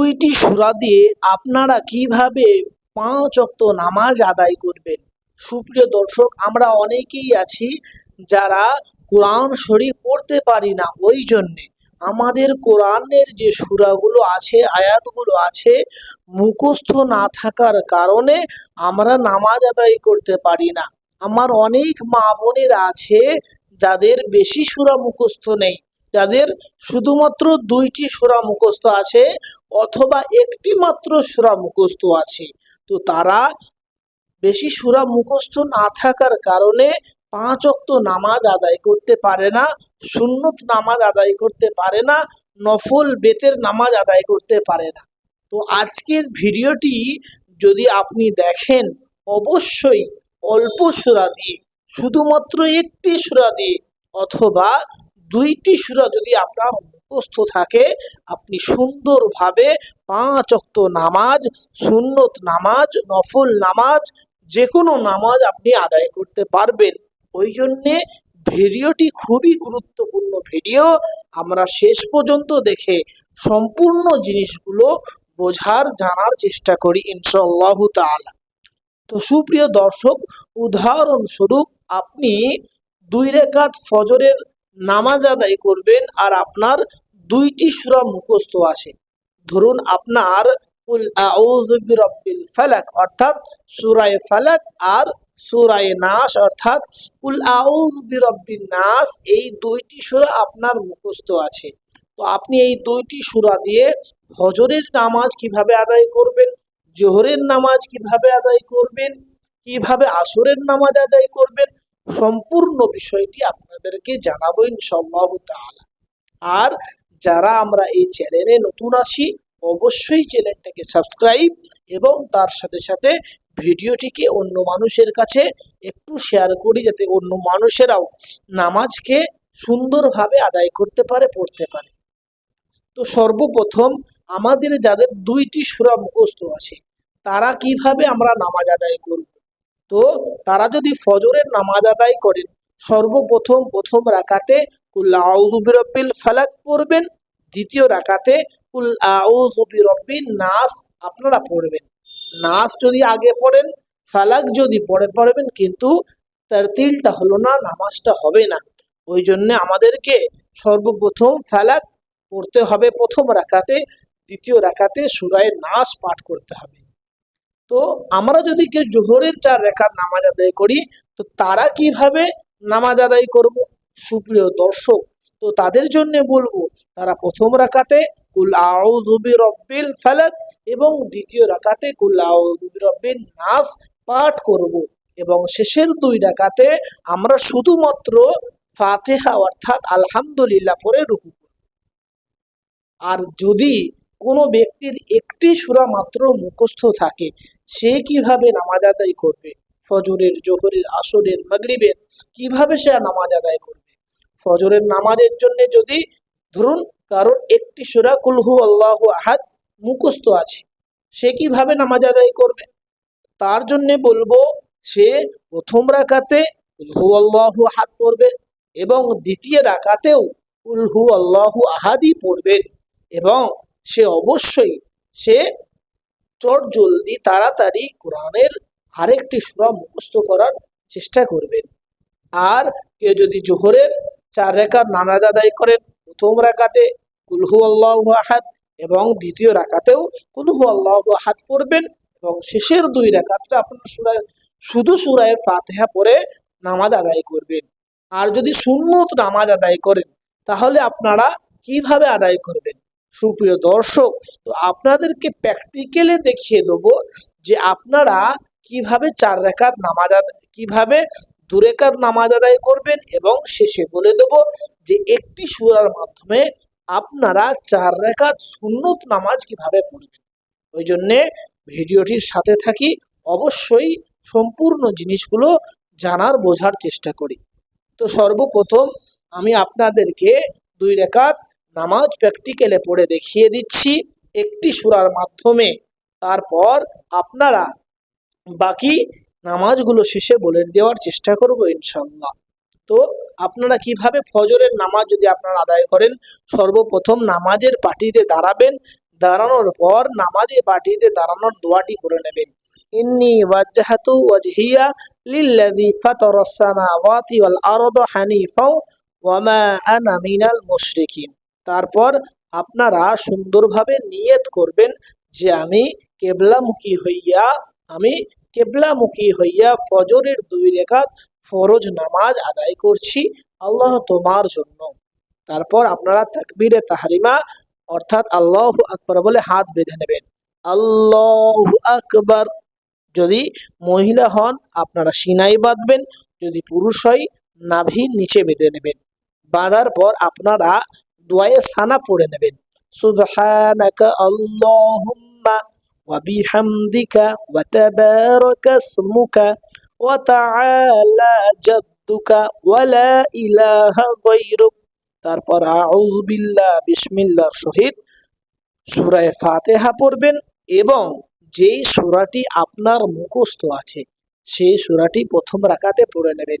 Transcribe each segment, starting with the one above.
দুইটি সুরা দিয়ে আপনারা কীভাবে পাঁচ অক্ত নামাজ আদায় করবেন? সুপ্রিয় দর্শক, আমরা অনেকেই আছি যারা কোরআন শরীফ পড়তে পারি না। ওই জন্যে আমাদের কোরআনের যে সুরাগুলো আছে, আয়াতগুলো আছে, মুখস্থ না থাকার কারণে আমরা নামাজ আদায় করতে পারি না। আমার অনেক মা বোনেরা আছে যাদের বেশি সুরা মুখস্থ নেই। যাদের শুধুমাত্র দুইটি সূরা মুখস্থ আছে অথবা একটি মাত্র সূরা মুখস্থ আছে। তো তারা বেশি সূরা মুখস্থ না থাকার কারণে পাঁচ অক্ত নামাজ আদায় করতে পারে না, সুন্নত নামাজ আদায় করতে পারে না, নফল বেতের নামাজ আদায় করতে পারে না। তো আজকের ভিডিওটি যদি আপনি দেখেন, অবশ্যই অল্প সূরা দিয়ে, শুধুমাত্র একটি সূরা দিয়ে অথবা দুইটি সুরা যদি আপনার মুখস্থ থাকে, আপনি সুন্দরভাবে পাঁচ অক্ত নামাজ, সুন্নত নামাজ, নফল নামাজ যে কোনো নামাজ আপনি আদায় করতে পারবেন। ওই জন্যে ভিডিওটি খুবই গুরুত্বপূর্ণ ভিডিও। আমরা শেষ পর্যন্ত দেখে সম্পূর্ণ জিনিসগুলো বোঝার, জানার চেষ্টা করি ইনশাল্লাহ তাআলা। তো সুপ্রিয় দর্শক, উদাহরণস্বরূপ আপনি দুই রেখাত ফজরের নামাজ আদায় করবেন আর আপনার দুইটি সুরা মুখস্থ আছে। ধরুন আপনার কুল আউযু বিরাব্বিল ফালাক, অর্থাৎ সূরায়ে ফালাক আর সূরায়ে নাস, অর্থাৎ কুল আউযু নাস, এই দুইটি সূরা আপনার মুখস্থ আছে। তো আপনি এই দুইটি সূরা দিয়ে ফজরের নামাজ কীভাবে আদায় করবেন, জোহরের নামাজ কীভাবে আদায় করবেন, কীভাবে আসরের নামাজ আদায় করবেন সম্পূর্ণ বিষয়টি আপনাদেরকে জানাব ইনশাআল্লাহ তাআলা। আর যারা আমরা এই চ্যানেলে নতুন আছি, অবশ্যই চ্যানেলটাকে সাবস্ক্রাইব এবং তার সাথে সাথে ভিডিওটিকে অন্য মানুষের কাছে একটু শেয়ার করি যাতে অন্য মানুষেরাও নামাজকে সুন্দরভাবে আদায় করতে পারে, পড়তে পারে। তো সর্বপ্রথম আমাদের যাদের দুইটি সুরা মুখস্থ আছে, তারা কীভাবে আমরা নামাজ আদায় করব? তো তারা যদি ফজরের নামাজ আদায় করেন, সর্বপ্রথম প্রথম রাকাতে কুল ফালাক পড়বেন, দ্বিতীয় রাকাতে কুল নাস আপনারা পড়বেন। নাস যদি আগে পড়েন, ফালাক যদি পরে পড়বেন, কিন্তু তার তিলটা হলো না, নামাজটা হবে না। ওই জন্যে আমাদেরকে সর্বপ্রথম ফালাক পড়তে হবে প্রথম রাকাতে, দ্বিতীয় রাকাতে সুরায় নাস পাঠ করতে হবে। তো আমরা যদি কেউ জোহরের চার রেখাত নামাজ আদায় করি, তো তারা কীভাবে নামাজ আদায় করব? সুপ্রিয় দর্শক, তো তাদের জন্য বলব, তারা প্রথম রাকাতে কুল ফালাক এবং দ্বিতীয় আউযু বিরাব্বিন নাস পাঠ করব। এবং শেষের দুই রাকাতে আমরা শুধুমাত্র ফাতিহা অর্থাৎ আলহামদুলিল্লাহ পরে রুকু আর যদি কোনো ব্যক্তির একটি সূরা মাত্র মুখস্থ থাকে সে কীভাবে নামাজ আদায় করবে? ফজরের, জোহরের, আসরের, মাগরিবের, কীভাবে সে নামাজ আদায় করবে? ফজরের নামাজের জন্য যদি, ধরুন কারোর একটি সূরা কুলহু আল্লাহু আহাদ মুখস্থ আছে, সে কীভাবে নামাজ আদায় করবে? তার জন্য বলব, সে প্রথম রাকাতে কুলহু আল্লাহু আহাদ পড়বে এবং দ্বিতীয় রাকাতেও কুলহু আল্লাহু আহাদই পড়বে এবং সে অবশ্যই সে চট জলদি তাড়াতাড়ি কোরআনের আরেকটি সূরা মুখস্থ করার চেষ্টা করবেন। আর কেউ যদি জোহরের চার রেখার নামাজ আদায় করেন, প্রথম রাকাতে কুলহু আল্লাহ আহাদ এবং দ্বিতীয় রাকাতেও কুলহু আল্লাহ আহাদ পড়বেন এবং শেষের দুই রাকাতটা আপনার সুরায় শুধু সুরায় ফাতেহা পরে নামাজ আদায় করবেন। আর যদি সুন্নত নামাজ আদায় করেন, তাহলে আপনারা কীভাবে আদায় করবেন? সুপ্রিয় দর্শক, তো আপনাদেরকে প্র্যাকটিক্যালে দেখিয়ে দেবো যে আপনারা কীভাবে চার রেখাত নামাজ কীভাবে দু রেখাত নামাজ আদায় করবেন এবং শেষে বলে দেবো যে একটি সুরার মাধ্যমে আপনারা চার রেখাত সুন্নত নামাজ কীভাবে পড়বেন। ওই জন্যে ভিডিওটির সাথে থাকি, অবশ্যই সম্পূর্ণ জিনিসগুলো জানার, বোঝার চেষ্টা করি। তো সর্বপ্রথম আমি আপনাদেরকে দুই রেখাত নামাজ প্র্যাকটিক্যালে পড়ে দেখিয়ে দিচ্ছি। একটি সুরার মাধ্যমে। তারপর আপনারা বাকি নামাজগুলো শেষে বলে দেওয়ার চেষ্টা করব ইনশাল্লাহ তো আপনারা কীভাবে ফজরের নামাজ যদি আপনারা আদায় করেন, সর্বপ্রথম নামাজের পাটিতে দাঁড়াবেন। দাঁড়ানোর পর নামাজে পার্টিতে দাঁড়ানোর দোয়াটি করে নেবেন। ইন্নি ওয়াজ্জাহাতু ওয়াজহিয়া লিল্লাযী ফাতারাস সামাওয়াতি ওয়াল আরদা হানিফাও ওয়া মা আনা মিনাল মুশরিকিন। তারপর আপনারা সুন্দরভাবে নিয়ত করবেন যে আমি কেবলামুখী হইয়া, আমি কেবলামুখী হইয়া ফজরের দুই রেখাত ফরজ নামাজ আদায় করছি আল্লাহ তোমার জন্য। তারপর আপনারা তাকবীরে তাহারিমা, অর্থাৎ আল্লাহ আকবর বলে হাত বেঁধে নেবেন। আল্লাহ আকবর। যদি মহিলা হন, আপনারা সিনাই বাঁধবেন, যদি পুরুষ হয়, নাভি নিচে বেঁধে নেবেন। বাঁধার পর আপনারা দোয়ায়ে সানা পড়ে নেবেন। সুবহানাকা আল্লাহুম্মা ওয়া বিহামদিকা ওয়া তাবারাকা ইসমুকা ওয়া তাআলা জাদ্দুকা ওয়া লা ইলাহা গায়রুক। তারপর আউযু বিল্লাহ বিসমিল্লাহর সহিত সূরা ফাতিহা পড়বেন এবং যেই সূরাটি আপনার মুখস্থ আছে, সেই সূরাটি প্রথম রাকাতে পড়ে নেবেন।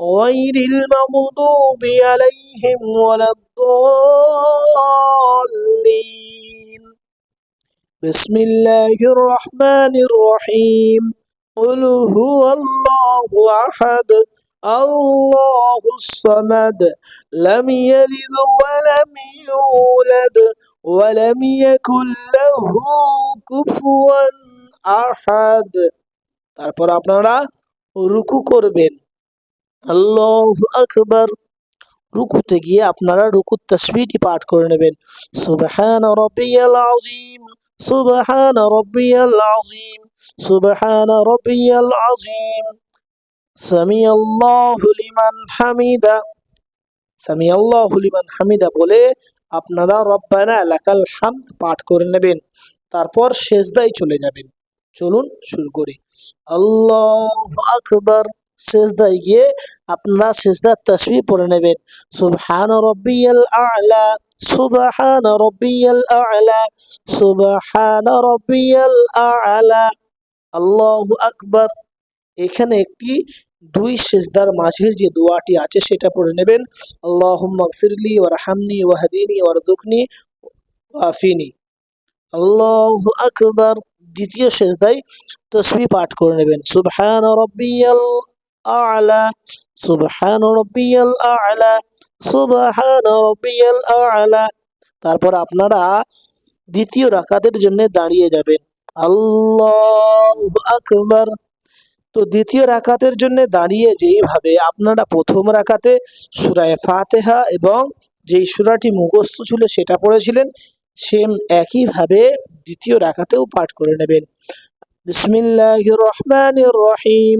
غير المغضوب عليهم ولا الضالين بسم الله الرحمن الرحيم قل هو الله أحد الله الصمد لم يلد ولم يولد ولم يكن له كفوا আহাদ তারপর আপনারা রুকু করবেন আল্লাহ আকবার। রুকুতে গিয়ে আপনারা রুকু তসবিটি পাঠ করে নেবেন। সুবহান রব্বিয়াল আযীম, সুবহান রব্বিয়াল আযীম, সুবহান রব্বিয়াল আযীম। সামি লিমান হামিদা। সামি আল্লাহু লিমান হামিদা বলে আপনারা রব্বানা লাকাল হামদ পাঠ করে নেবেন। তারপর সেজদায় চলে যাবেন। চলুন শুরু করি। আল্লাহ আকবার। সেজদায় গিয়ে আপনারা সেজদার তসবি পড়ে নেবেন। সুবহান রব্বিয়াল আ'লা, সুবহান রব্বিয়াল আ'লা, সুবহান রব্বিয়াল আ'লা। আল্লাহু আকবার। এখানে একটি দুই সেজদার মাঝের যে দোয়াটি আছে সেটা পড়ে নেবেন। আল্লাহুম্মা গফিরলি ওয়ারহামনি ওয়াহদিনি ওয়ারযুকনি ওয়াফিনি। আল্লাহু আকবার। দ্বিতীয় সেজদায় তসবি পাঠ করে নেবেন। সুবহান রব্বিয়াল আ'লা, সুবহান রব্বিয়াল আ'লা, সুবহান রব্বিয়াল আ'লা। তারপর আপনারা দ্বিতীয় রাকাতের জন্য দাঁড়িয়ে যাবেন। আল্লাহু আকবার। তো দ্বিতীয় রাকাতের জন্য দাঁড়িয়ে যেইভাবে আপনারা প্রথম রাকাতে সূরায়ে ফাতিহা এবং যেই সূরাটি মুখস্থ ছিল সেটা পড়েছিলেন, সেম একইভাবে দ্বিতীয় রাকাতেও পাঠ করে নেবেন। বিসমিল্লাহির রহমানির রহিম।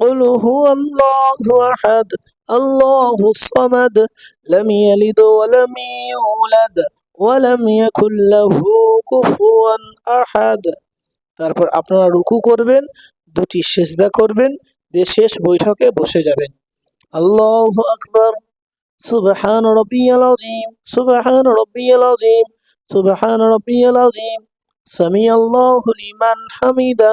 قل هو الله أحد الله الصمد لم يلد ولم يولد ولم يكن له كفوا أحد তারপর আপনারা রুকু করবেন দুটি সেজদা করবেন দিয়ে শেষ বৈঠকে বসে যাবেন আল্লাহ আকবার সুবহান রব্বিয়াল আযীম সুবহান রব্বিয়াল আযীম সুবহান রব্বিয়াল আযীম সামি আল্লাহু লিমান হামিদা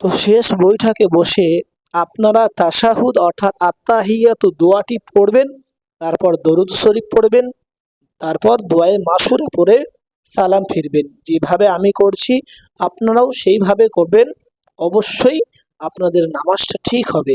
তো শেষ বৈঠকে বসে আপনারা তাসাহুদ অর্থাৎ আত্মাহিয়াত দোয়াটি পড়বেন, তারপর দরুদ শরীফ পড়বেন, তারপর দোয়ায় মাসুর পরে সালাম ফিরবেন। যেভাবে আমি করছি, আপনারাও সেইভাবে করবেন। অবশ্যই আপনাদের নামাজটা ঠিক হবে।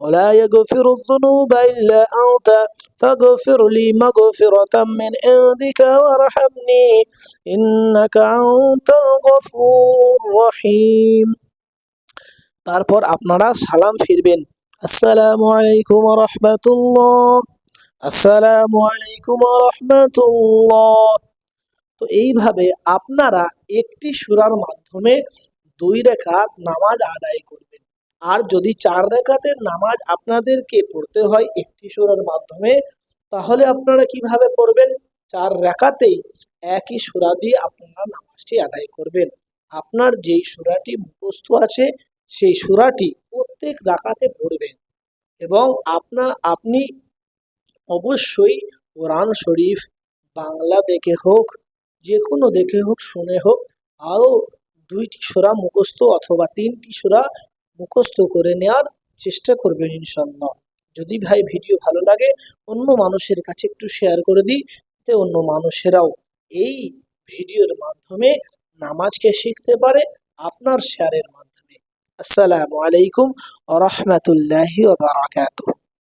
ولا يغفر الذنوب إلا أنت فاغفر لي مغفرة من عندك وارحمني إنك أنت الغفور الرحيم তারপর আপনারা সালাম ফিরবেন আসসালামু আলাইকুম রহমতুল্লাহ আসসালামু আলাইকুম রহমতুল্লাহ তো এইভাবে আপনারা একটি সুরার মাধ্যমে দুই রেখাত নামাজ আদায় করবেন আর যদি চার রেখাতের নামাজ আপনাদেরকে পড়তে হয় একটি সুরার মাধ্যমে, তাহলে আপনারা কীভাবে পড়বেন? চার রেখাতেই একই সুরা দিয়ে আপনারা নামাজটি আদায় করবেন। আপনার যেই সুরাটি মুখস্থ আছে, সেই সুরাটি প্রত্যেক রাখাতে পড়বেন এবং আপনা, আপনি অবশ্যই কোরআন শরীফ, বাংলা দেখে হোক যে কোনো দেখে হোক, শুনে হোক, আরও দুইটি সুরা মুখস্থ অথবা তিনটি সুরা মুখস্থ করে নেওয়ার চেষ্টা করবেন ইনশাল্লাহ যদি ভাই ভিডিও ভালো লাগে, অন্য মানুষের কাছে একটু শেয়ার করে দিই তে অন্য মানুষেরাও এই ভিডিওর মাধ্যমে নামাজকে শিখতে পারে, আপনার শেয়ারের মাধ্যমে। আসসালামু আলাইকুম আ